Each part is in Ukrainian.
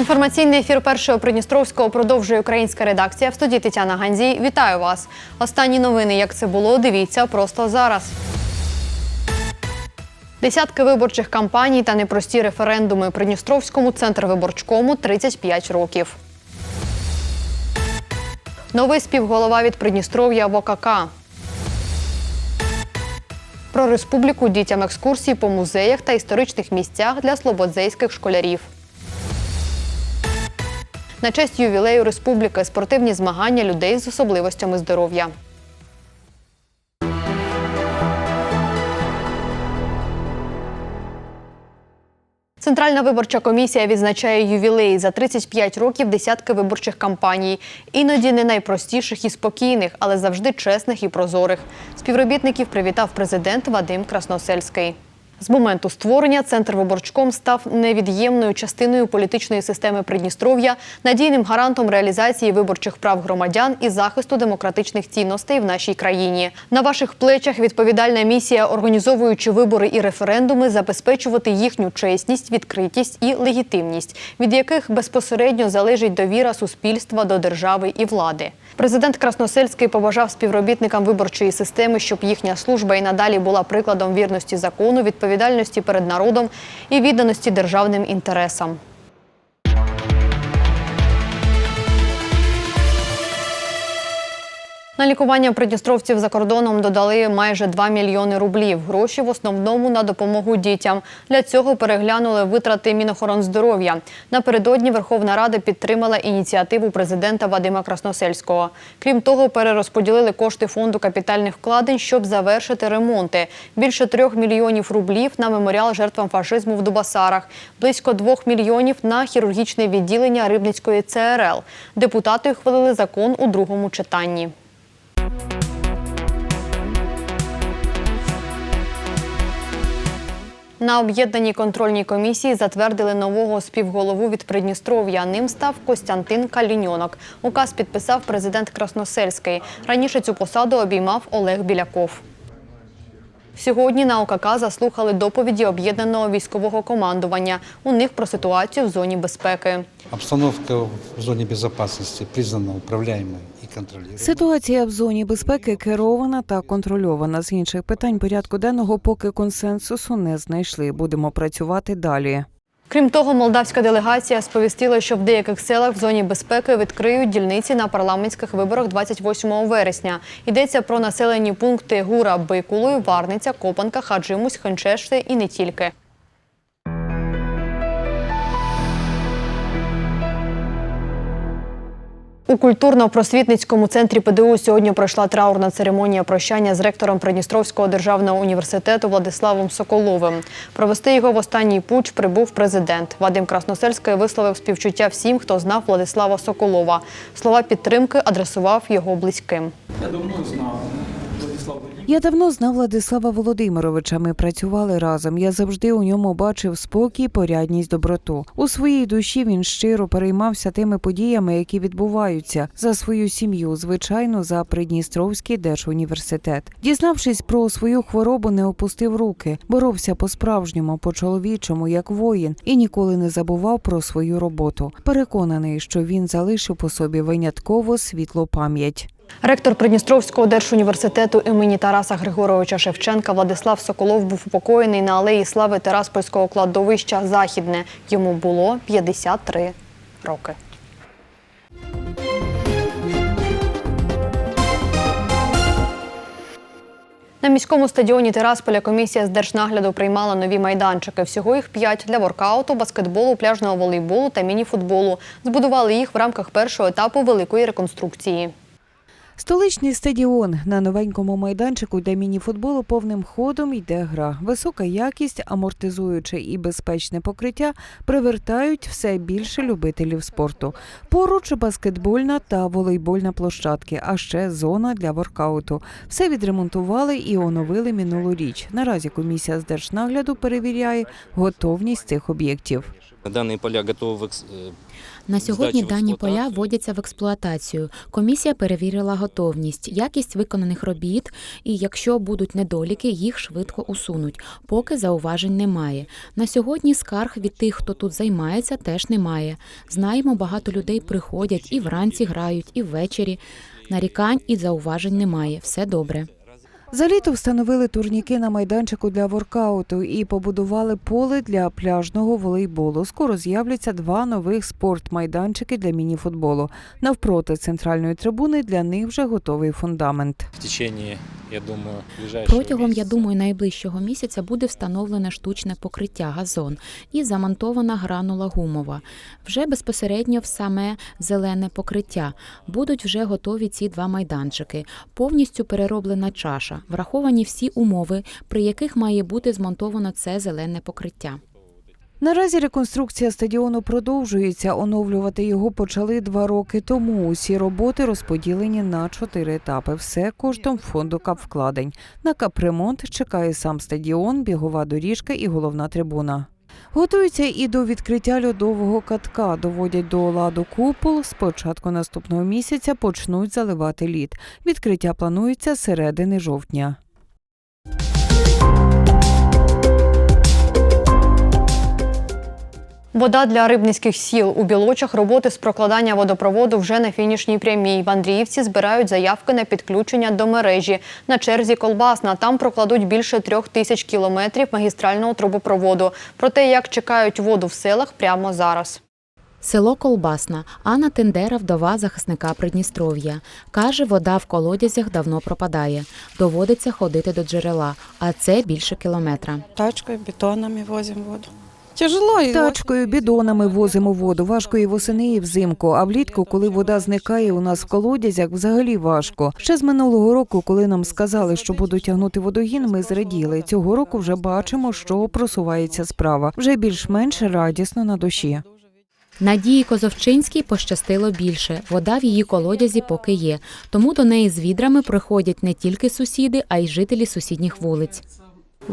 Інформаційний ефір першого Придністровського продовжує українська редакція. В студії Тетяна Ганзій. Вітаю вас. Останні новини, як це було, дивіться просто зараз. Десятки виборчих кампаній та непрості референдуми Придністровському центр виборчкому 35 років. Новий співголова від Придністров'я в ОКК. Про республіку дітям екскурсії по музеях та історичних місцях для слободзейських школярів. На честь ювілею республіки спортивні змагання людей з особливостями здоров'я. Центральна виборча комісія відзначає ювілей за 35 років десятки виборчих кампаній. Іноді не найпростіших і спокійних, але завжди чесних і прозорих. Співробітників привітав президент Вадим Красносельський. З моменту створення центр виборчком став невід'ємною частиною політичної системи Придністров'я, надійним гарантом реалізації виборчих прав громадян і захисту демократичних цінностей в нашій країні. На ваших плечах відповідальна місія, організовуючи вибори і референдуми, забезпечувати їхню чесність, відкритість і легітимність, від яких безпосередньо залежить довіра суспільства до держави і влади. Президент Красносельський побажав співробітникам виборчої системи, щоб їхня служба і надалі була прикладом вірності закону, відповідальності перед народом і відданості державним інтересам. На лікування придністровців за кордоном додали майже 2 мільйони рублів. Гроші в основному на допомогу дітям. Для цього переглянули витрати Мінохоронздоров'я. Напередодні Верховна Рада підтримала ініціативу президента Вадима Красносельського. Крім того, перерозподілили кошти фонду капітальних вкладень, щоб завершити ремонти. Більше трьох мільйонів рублів на меморіал жертвам фашизму в Дубасарах, близько двох мільйонів на хірургічне відділення Рибницької ЦРЛ. Депутати ухвалили закон у другому читанні. На об'єднаній контрольній комісії затвердили нового співголову від Придністров'я. Ним став Костянтин Каліньонок. Указ підписав президент Красносельський. Раніше цю посаду обіймав Олег Біляков. Сьогодні на ОКК заслухали доповіді об'єднаного військового командування. У них про ситуацію в зоні безпеки. Обстановка в зоне безопасности признана контролируемой. Ситуація в зоні безпеки керована та контрольована. З інших питань порядку денного поки консенсусу не знайшли. Будемо працювати далі. Крім того, молдавська делегація сповістила, що в деяких селах в зоні безпеки відкриють дільниці на парламентських виборах 28 вересня. Йдеться про населені пункти Гура, Бикулою, Варниця, Копанка, Хаджимусь, Хенчешти і не тільки. У культурно-просвітницькому центрі ПДУ сьогодні пройшла траурна церемонія прощання з ректором Придністровського державного університету Владиславом Соколовим. Провести його в останній путь прибув президент. Вадим Красносельський висловив співчуття всім, хто знав Владислава Соколова. Слова підтримки адресував його близьким. Я давно знав Я давно знав Владислава Володимировича. Ми працювали разом. Я завжди у ньому бачив спокій, порядність, доброту. У своїй душі він щиро переймався тими подіями, які відбуваються за свою сім'ю, звичайно, за Придністровський держуніверситет. Дізнавшись про свою хворобу, не опустив руки, боровся по-справжньому, по-чоловічому, як воїн, і ніколи не забував про свою роботу. Переконаний, що він залишив по собі винятково світлу пам'ять. Ректор Придністровського держуніверситету імені Тараса Григоровича Шевченка Владислав Соколов був упокоєний на алеї слави Тераспольського кладовища Західне. Йому було 53 роки. На міському стадіоні Терасполя комісія з держнагляду приймала нові майданчики. Всього їх п'ять для воркауту, баскетболу, пляжного волейболу та мініфутболу. Збудували їх в рамках першого етапу великої реконструкції. Столичний стадіон на новенькому майданчику для мініфутболу повним ходом йде гра. Висока якість, амортизуюче і безпечне покриття привертають все більше любителів спорту. Поруч баскетбольна та волейбольна площадки, а ще зона для воркауту. Все відремонтували і оновили минулоріч. Наразі комісія з держнагляду перевіряє готовність цих об'єктів. Данные поля готовы в экс- э, На сьогодні Здачі в дані поля експлуатацію. вводяться в експлуатацію. Комісія перевірила готовність, якість виконаних робіт, і якщо будуть недоліки, їх швидко усунуть. Поки зауважень немає. На сьогодні скарг від тих, хто тут займається, теж немає. Знаємо, багато людей приходять і вранці грають, і ввечері. Нарікань і зауважень немає. Все добре. За літо встановили турніки на майданчику для воркауту і побудували поле для пляжного волейболу. Скоро з'являться два нових спортмайданчики для мініфутболу. Навпроти центральної трибуни для них вже готовий фундамент. в течение, я думаю, ближайшего Протягом, я думаю, найближчого місяця буде встановлене штучне покриття газон і замонтована гранула гумова. Вже безпосередньо в саме зелене покриття будуть вже готові ці два майданчики. Повністю перероблена чаша. Враховані всі умови, при яких має бути змонтовано це зелене покриття. Наразі реконструкція стадіону продовжується. Оновлювати його почали два роки тому. Усі роботи розподілені на чотири етапи. Все коштом фонду капвкладень. На капремонт чекає сам стадіон, бігова доріжка і головна трибуна. Готуються і до відкриття льодового катка. Доводять до ладу купол. З початку наступного місяця почнуть заливати лід. Відкриття планується середини жовтня. Вода для рибницьких сіл у Білочах роботи з прокладання водопроводу вже на фінішній прямій. В Андріївці збирають заявки на підключення до мережі. На черзі Колбасна. Там прокладуть більше трьох тисяч кілометрів магістрального трубопроводу. Про те, як чекають воду в селах, прямо зараз. Село Колбасна. Анна Тендера, вдова захисника Придністров'я. Каже, вода в колодязях давно пропадає. Доводиться ходити до джерела, а це більше кілометра. Тачкой, бетонами возим воду. Тачкою, бідонами возимо воду. Важко і восени, і взимку. А влітку, коли вода зникає у нас в колодязях, взагалі важко. Ще з минулого року, коли нам сказали, що будуть тягнути водогін, ми зраділи. Цього року вже бачимо, що просувається справа. Вже більш-менш радісно на душі. Надії Козовчинській пощастило більше. Вода в її колодязі поки є. Тому до неї з відрами приходять не тільки сусіди, а й жителі сусідніх вулиць.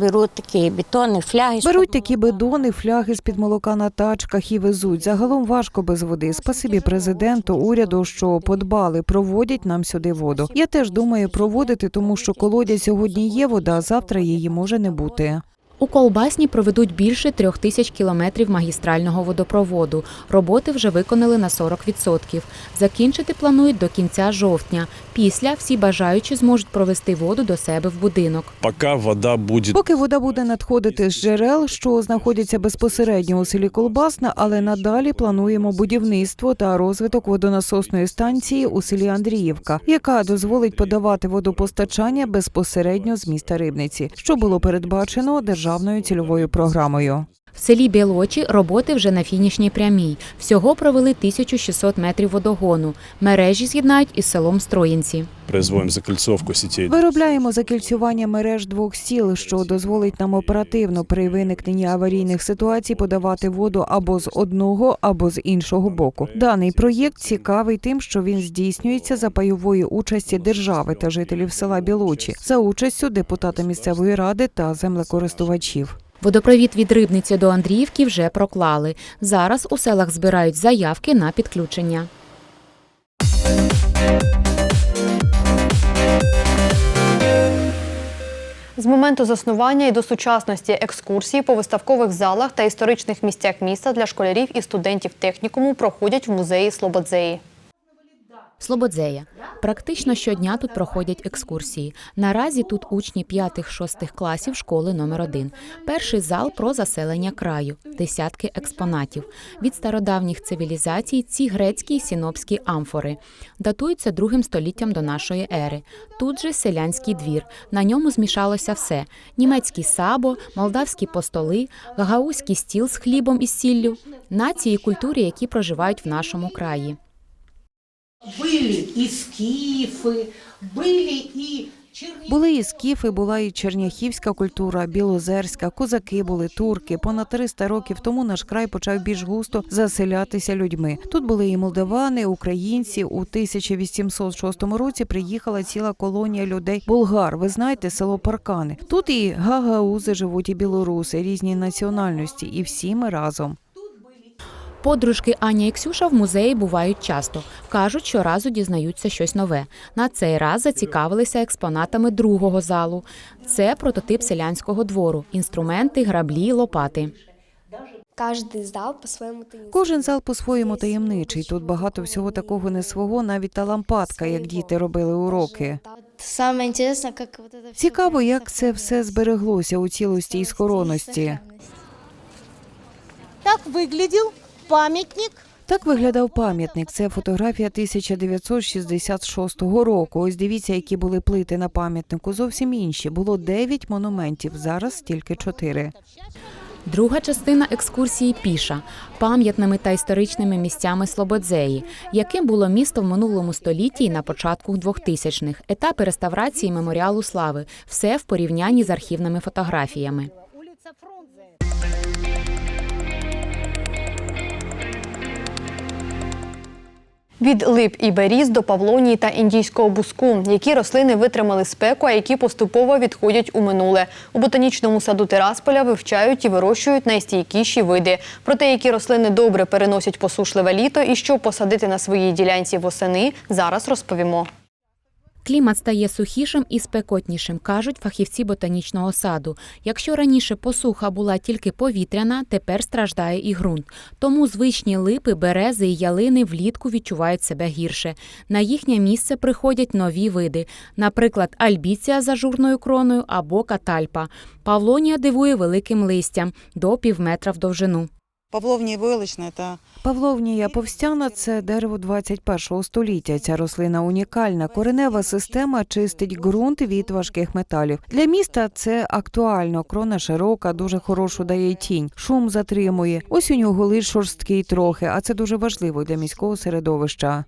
Беруть такі бетони, фляги. Беруть такі бедони, фляги з під молока на тачках і везуть. Загалом важко без води. Спасибі президенту, уряду, що подбали, проводять нам сюди воду. Я теж думаю проводити, тому що колодязь сьогодні є вода, а завтра її може не бути. У Колбасні проведуть більше трьох тисяч кілометрів магістрального водопроводу. Роботи вже виконали на 40%. Закінчити планують до кінця жовтня. Після всі бажаючі зможуть провести воду до себе в будинок. Пока вода будет Поки вода буде надходити з джерел, що знаходяться безпосередньо у селі Колбасна, але надалі плануємо будівництво та розвиток водонасосної станції у селі Андріївка, яка дозволить подавати водопостачання безпосередньо з міста Рибниці, що було передбачено державною цільовою програмою. В селі Білочі роботи вже на фінішній прямій. Всього провели 1600 метрів водогону. Мережі з'єднають із селом Строїнці. Виробляємо закільцювання мереж двох сіл, що дозволить нам оперативно при виникненні аварійних ситуацій подавати воду або з одного, або з іншого боку. Даний проєкт цікавий тим, що він здійснюється за пайової участі держави та жителів села Білочі за участю депутата місцевої ради та землекористувачів. Водопровід від Рибниці до Андріївки вже проклали. Зараз у селах збирають заявки на підключення. З моменту заснування і до сучасності екскурсії по виставкових залах та історичних місцях міста для школярів і студентів технікуму проходять в музеї Слободзеї. Слободзея. Практично щодня тут проходять екскурсії. Наразі тут учні 5-6 класів школи номер 1 Перший зал про заселення краю, десятки експонатів. Від стародавніх цивілізацій ці грецькі й синопські амфори. Датуються другим століттям до нашої ери. Тут же селянський двір. На ньому змішалося все: німецький сабо, молдавські постоли, гагаузький стіл з хлібом і сіллю, нації і культури, які проживають в нашому краї. Были и скифы, были и черни- Були і скіфи, була і черняхівська культура, білозерська, козаки були, турки. Понад 300 років тому наш край почав більш густо заселятися людьми. Тут були і молдавани, українці. У 1806 році приїхала ціла колонія людей булгар. Ви знаєте, село Паркани. Тут і гагаузи живуть, і білоруси, різні національності, і всі ми разом. Тут были Подружки Аня і Ксюша в музеї бувають часто. Кажуть, що разу дізнаються щось нове. На цей раз зацікавилися експонатами другого залу. Це прототип селянського двору, інструменти, граблі, лопати. Каждый зал по-своему Кожен зал по-своєму таємничий. Тут багато всього такого не свого, навіть та лампадка, як діти робили уроки. Самое интересное, как вот это всё Цікаво, прям як це все збереглося у цілості і схоронності. Так выглядел памятник. Так виглядав пам'ятник. Це фотографія 1966 року. Ось дивіться, які були плити на пам'ятнику. Зовсім інші. Було 9 монументів. Зараз тільки 4. Друга частина екскурсії піша пам'ятними та історичними місцями Слободзеї, яким було місто в минулому столітті і на початку 2000-х, етапи реставрації меморіалу слави, все в порівнянні з архівними фотографіями. Від лип і беріз до павлонії та індійського буску, які рослини витримали спеку, а які поступово відходять у минуле. У ботанічному саду Терасполя вивчають і вирощують найстійкіші види. Про те, які рослини добре переносять посушливе літо і що посадити на своїй ділянці восени, зараз розповімо. Клімат стає сухішим і спекотнішим, кажуть фахівці ботанічного саду. Якщо раніше посуха була тільки повітряна, тепер страждає і ґрунт. Тому звичні липи, берези і ялини влітку відчувають себе гірше. На їхнє місце приходять нові види, наприклад, альбіція з ажурною кроною або катальпа. Павлонія дивує великим листям до півметра в довжину. Павловния войлочная, та Павловнія повстяна це дерево 21 століття. Ця рослина унікальна. Коренева система чистить ґрунт від важких металів. Для міста це актуально. Крона широка, дуже хорошу дає тінь. Шум затримує. Ось у нього лиш шорсткий трохи, а це дуже важливо для міського середовища.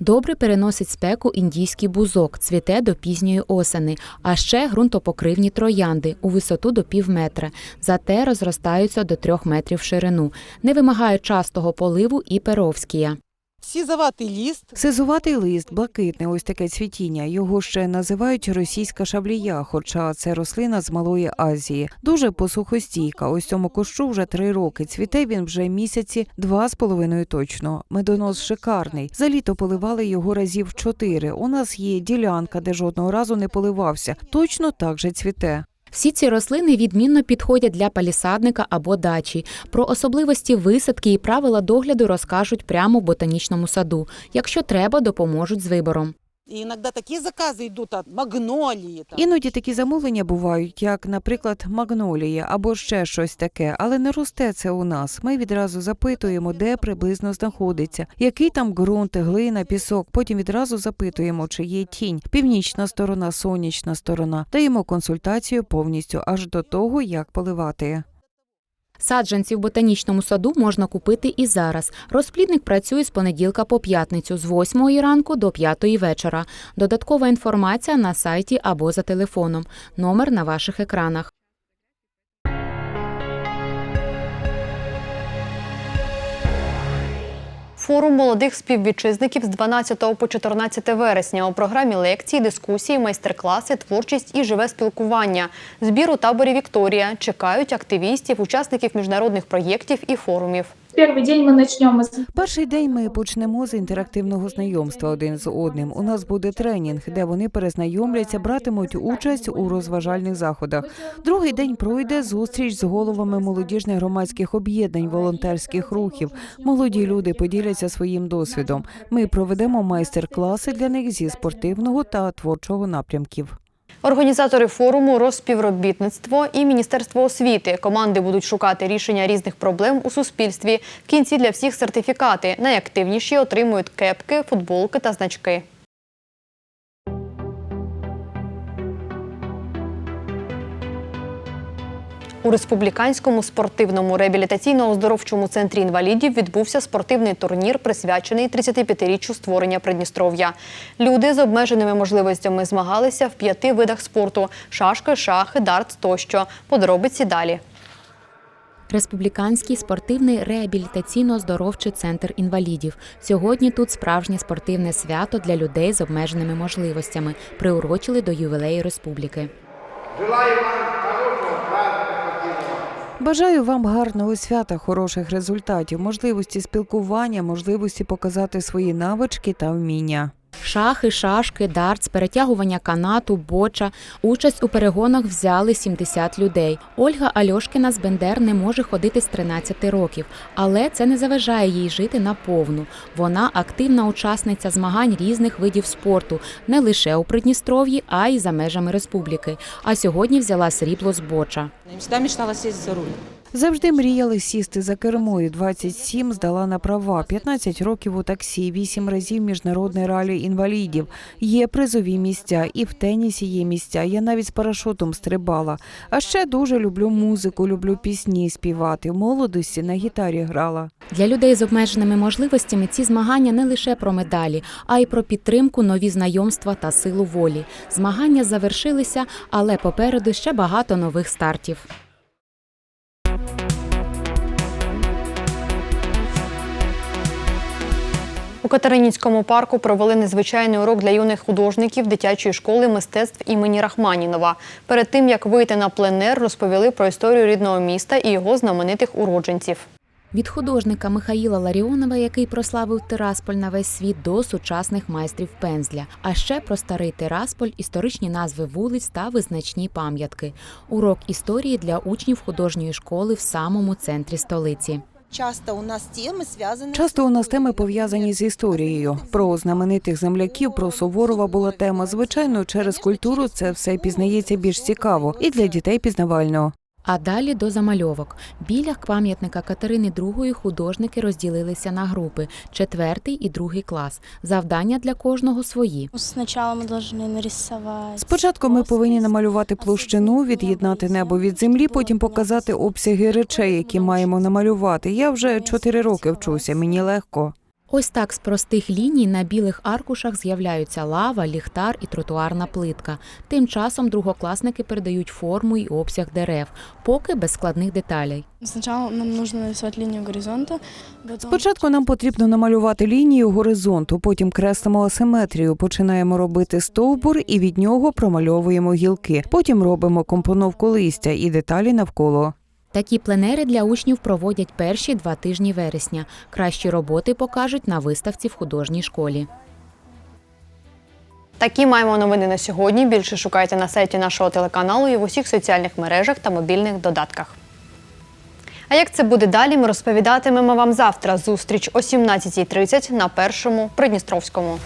Добре переносить спеку індійський бузок, цвіте до пізньої осени, а ще ґрунтопокривні троянди у висоту до пів метра. Зате розростаються до трьох метрів ширину. Не вимагає частого поливу і перовськія. Сизоватый лист. Сизуватий лист, блакитний, ось таке цвітіння. Його ще називають російська шаблія, хоча це рослина з Малої Азії. Дуже посухостійка. Ось цьому кущу вже три роки. Цвіте він вже місяці два з половиною точно. Медонос шикарний. За літо поливали його разів чотири. У нас є ділянка, де жодного разу не поливався. Точно так же цвіте. Всі ці рослини відмінно підходять для палісадника або дачі. Про особливості висадки і правила догляду розкажуть прямо в ботанічному саду. Якщо треба, допоможуть з вибором. И иногда такие заказы идут от магнолии. там. Іноді такі замовлення бувають, як, наприклад, магнолія або ще щось таке, але не росте це у нас. Ми відразу запитуємо, де приблизно знаходиться, який там ґрунт, глина, пісок. Потім відразу запитуємо, чи є тінь, північна сторона, сонячна сторона. Даємо консультацію повністю аж до того, як поливати. Саджанці в ботанічному саду можна купити і зараз. Розплідник працює з понеділка по п'ятницю з 8 ранку до 5 вечора. Додаткова інформація на сайті або за телефоном. Номер на ваших екранах. Форум молодих співвітчизників з 12 по 14 вересня. У програмі лекції, дискусії, майстер-класи, творчість і живе спілкування. Збір у таборі Вікторія чекають активістів, учасників міжнародних проєктів і форумів. Первый день мы начнем с Перший день ми почнемо з інтерактивного знайомства один з одним. У нас буде тренінг, де вони перезнайомляться, братимуть участь у розважальних заходах. Другий день пройде зустріч з головами молодіжних громадських об'єднань, волонтерських рухів. Молоді люди поділяться своїм досвідом. Ми проведемо майстер-класи для них зі спортивного та творчого напрямків. Організатори форуму розпівробітництво і Міністерство освіти. Команди будуть шукати рішення різних проблем у суспільстві. В кінці для всіх сертифікати. Найактивніші отримують кепки, футболки та значки. У республіканському спортивному реабілітаційно-оздоровчому центрі інвалідів відбувся спортивний турнір, присвячений 35-річчю створення Придністров'я. Люди з обмеженими можливостями змагалися в п'яти видах спорту: шашки, шахи, дартс тощо. Подробиці далі. Республіканський спортивний реабілітаційно-оздоровчий центр інвалідів. Сьогодні тут справжнє спортивне свято для людей з обмеженими можливостями, приурочили до ювілею республіки. Бажаю вам гарного свята, хороших результатів, можливості спілкування, можливості показати свої навички та вміння. Шахи, шашки, дартс, перетягування канату, боча. Участь у перегонах взяли 70 людей. Ольга Альошкіна з Бендер не може ходити з 13 років, але це не заважає їй жити наповну. Вона активна учасниця змагань різних видів спорту, не лише у Придністров'ї, а й за межами республіки. А сьогодні взяла срібло з боча. Всегда мечтала сесть за руль. Завжди мріяли сісти за кермо. і 27 здала на права, 15 років у таксі, 8 разів міжнародне ралі інвалідів. Є призові місця, і в тенісі є місця. Я навіть з парашутом стрибала. А ще дуже люблю музику, люблю пісні співати. В молодості на гітарі грала. Для людей з обмеженими можливостями ці змагання не лише про медалі, а й про підтримку, нові знайомства та силу волі. Змагання завершилися, але попереду ще багато нових стартів. У Катеринінському парку провели незвичайний урок для юних художників дитячої школи мистецтв імені Рахманінова. Перед тим як вийти на пленер, розповіли про історію рідного міста і його знаменитих уродженців. Від художника Михаїла Ларіонова, який прославив Тирасполь на весь світ, до сучасних майстрів пензля, а ще про старий Тирасполь, історичні назви вулиць та визначні пам'ятки. Урок історії для учнів художньої школи в самому центрі столиці. Часто у нас теми зв'язані Часто у нас теми пов'язані з історією. Про знаменитих земляків, про Суворова була тема. Звичайно, через культуру це все пізнається більш цікаво і для дітей пізнавально. А далі до замальовок. Біля пам'ятника Катерини II художники розділилися на групи четвертий і другий клас. Завдання для кожного свої. Сначала мы должны нарисовать. Спочатку ми повинні намалювати площину, від'єднати небо від землі, потім показати обсяги речей, які маємо намалювати. Я вже чотири роки вчуся, мені легко. Ось так з простих ліній на білих аркушах з'являються лава, ліхтар і тротуарна плитка. Тим часом другокласники передають форму і обсяг дерев, поки без складних деталей. Сначала нам нужно нарисовать линию горизонта. Спочатку нам потрібно намалювати лінію горизонту, потім креслимо асиметрію, починаємо робити стовбур і від нього промальовуємо гілки. Потім робимо компоновку листя і деталі навколо. Такі пленери для учнів проводять перші два тижні вересня. Кращі роботи покажуть на виставці в художній школі. Такі маємо новини на сьогодні. Більше шукайте на сайті нашого телеканалу і в усіх соціальних мережах та мобільних додатках. А як це буде далі, ми розповідатимемо вам завтра. Зустріч о 17.30 на першому Придністровському.